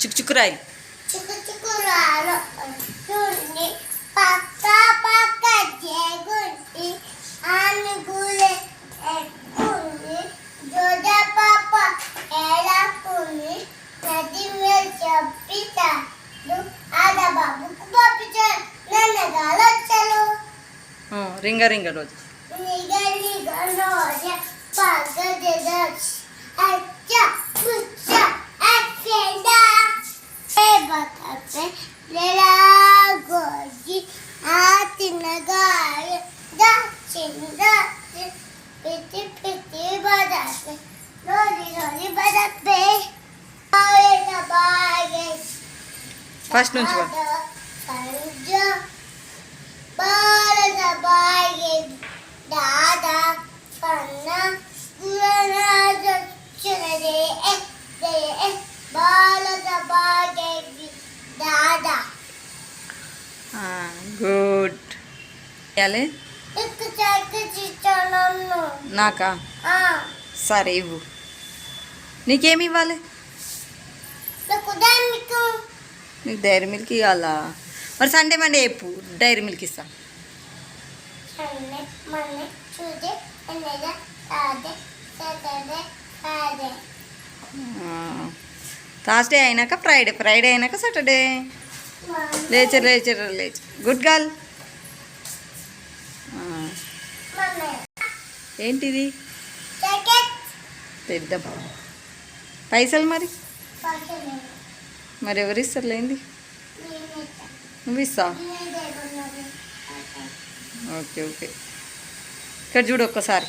చిక్కు చిక్కు రాయలు చిక్కు చిక్కు రాయలు చూడండి పక్క పక్క చేకుండి ఆమె గులే ఎక్కుండి జోజ పాప ఎలా కుండి నది మీద చెప్పితాడు ఆడ బాబుకు పంపించాడు నన్న గాలొచ్చలు రింగ రింగ రోజు Allora, quando di notte è già buccia e fredda e patate le lagoggi a tinagare da cindate piti piti patate lori lori patate Faz-nos, good. ఇవ్వాలి నాకా? సరే ఇవ్వు. నీకేమి ఇవ్వాలి? నీకు డైరీ మిల్క్ ఇవ్వాలా మరి సండే మండే చెప్పు. డైరీ మిల్క్ ఇస్తా. థర్స్డే అయినాక ఫ్రైడే. ఫ్రైడే అయినాక సాటర్డే. లేచర్ లేచర్ లేచర్. గుడ్ గర్ల్ ఏంటిది? తెద్దాం పైసలు మరి? మరి ఎవరు ఇస్తారు లేంది? నేను నువ్వు ఇస్తావు? నేను ఓకే ఓకే. ఇక్కడ చూడు ఒక్కసారి.